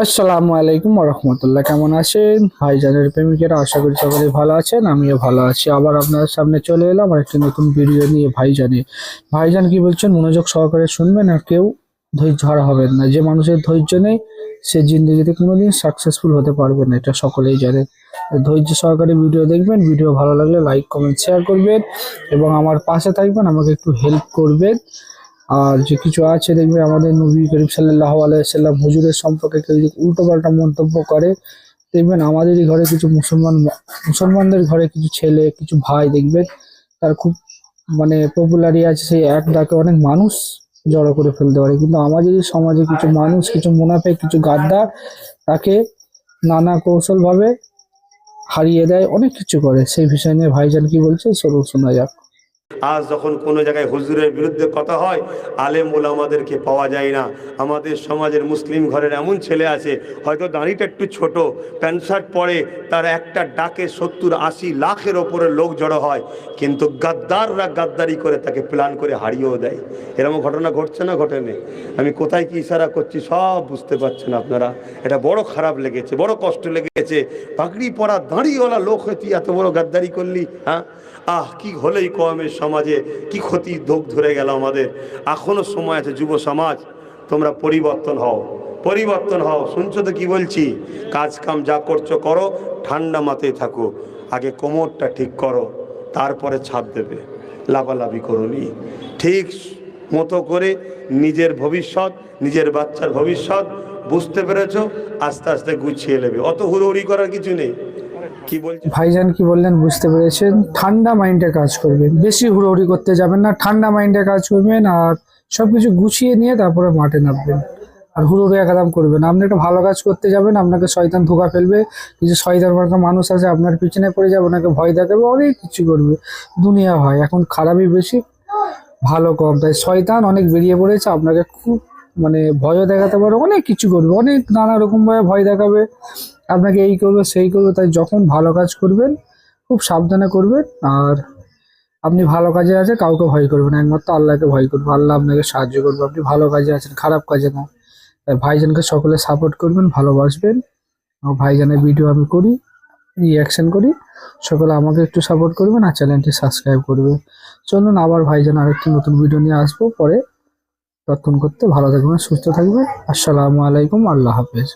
আসসালামু আলাইকুম রহমতুল্লাহ কেমন আছেন? ভাইজানের প্রেমিকেরা, আশা করি সকলে ভালো আছেন, আমিও ভালো আছি। আবার আপনার সামনে চলে এলাম আর একটি নতুন ভিডিও নিয়ে ভাইজানে। ভাইজান কি বলছেন? মনোযোগ সহকারে শুনবেন আর কেউ ধৈর্য হারা হবেন না। যে মানুষের ধৈর্য নেই, সে জিন্দগিতে কোনোদিন সাকসেসফুল হতে পারবে না, এটা সকলেই জানেন। ধৈর্য সহকারে ভিডিও দেখবেন ভিডিও ভালো লাগলে লাইক কমেন্ট শেয়ার করবেন এবং আমার পাশে থাকবেন, আমাকে একটু হেল্প করবেন। আর যে কিছু আছে দেখবে আমাদের নবী করিম সাল্লাহ আলাইসাল্লাম হুজুরের সম্পর্কে কেউ যদি উল্টোপাল্টা মন্তব্য করে, দেখবেন আমাদেরই ঘরে কিছু মুসলমান মুসলমানদের ঘরে কিছু ছেলে, কিছু ভাই দেখবেন, তার খুব মানে পপুলারি আছে সেই এক ডাকে অনেক মানুষ জড়ো করে ফেলতে পারে। কিন্তু আমাদেরই সমাজে কিছু মানুষ, কিছু মুনাফে কিছু গাদ্দার তাকে নানা কৌশলভাবে হারিয়ে দেয়, অনেক কিছু করে। সেই বিষয় নিয়ে ভাইজান কি বলছে? চলুন শোনা যাক। আজ যখন কোনো জায়গায় হুজুরের বিরুদ্ধে কথা হয়, আলেম ওলামাদেরকে পাওয়া যায় না। আমাদের সমাজের মুসলিম ঘরের এমন ছেলে আছে, হয়তো দাঁড়িটা একটু ছোট, প্যান্ট শার্ট পরে তার একটা ডাকে সত্তর আশি লাখের ওপরে লোক জড়ো হয়, কিন্তু গাদ্দাররা গাদ্দারি করে তাকে প্ল্যান করে হারিয়েও দেয়। এরকম ঘটনা ঘটছে না ঘটেনি? আমি কোথায় কি ইশারা করছি সব বুঝতে পারছেন আপনারা। এটা বড় খারাপ লেগেছে, বড় কষ্ট লেগেছে। পাগড়ি পরা দাঁড়িয়েওয়ালা লোক হয়ে তুই এত বড় গাদ্দারি করলি হ্যাঁ? আহ, কি হলেই কমের সমাজে কি ক্ষতি ধোক ধরে গেল আমাদের? এখনও সময় আছে যুব সমাজ, তোমরা পরিবর্তন হও। পরিবর্তন হও। শুনছো তো কি বলছি? কাজ কাম যা করছ করো, ঠান্ডা মাথায় থাকো। আগে কোমরটা ঠিক করো, তারপরে ছাপ দেবে। লাফালাফি করোনি। ঠিক মতো করে নিজের ভবিষ্যৎ, নিজের বাচ্চার ভবিষ্যৎ বুঝতে পেরেছ? আস্তে আস্তে গুছিয়ে নেবে। অত হুড়োহুড়ি করার কিছু নেই। ভাইজান কি বললেন বুঝতে পেরেছেন। ঠান্ডা মাইন্ডে কাজ করবেন। বেশি হুড়োহুড়ি করতে যাবেন না, ঠান্ডা মাইন্ডে কাজ করবেন আর সবকিছু গুছিয়ে নিয়ে তারপরে মাঠে নামবেন। আর হুড়োহুড়ি একদম করবেন আপনি একটা ভালো কাজ করতে যাবেন, আপনাকে শয়তান ধোকা ফেলবে, কিছু শয়তান মার্কা মানুষ আছে, আপনার পিছনে পড়ে যাবে, ওনাকে ভয় দেখাবে, অনেক কিছু করবে। দুনিয়া হয়, এখন খারাপই বেশি, ভালো কম। তাই শয়তান অনেক বেরিয়ে পড়েছে, আপনাকে খুব মানে ভয়ও দেখাতে পারে অনেক কিছু করবে, অনেক নানা রকম ভাবে ভয় দেখাবে। আপনাকে এই করবে সেই করবে তাই যখন ভালো কাজ করবেন, খুব সাবধানে করবেন, আর আপনি ভালো কাজে আছে কাউকে ভয় করবেন একমাত্র আল্লাহকে ভয় করবেন। আল্লাহ আপনাকে সাহায্য করবে, আপনি ভালো কাজে আছেন, খারাপ কাজে না। তাই ভাইজানকে সকলে সাপোর্ট করবেন, ভালোবাসবেন। ভাইজানের ভিডিও আমি করি রিয়াকশন করি। সকলে আমাকে একটু সাপোর্ট করবেন, আর চ্যানেলটি সাবস্ক্রাইব করবে চলুন আবার ভাইজান আরেকটি নতুন ভিডিও নিয়ে আসব। পরে ততক্ষণ করতে ভালো থাকবেন, সুস্থ থাকবেন। আসসালামু আলাইকুম, আল্লাহ হাফেজ।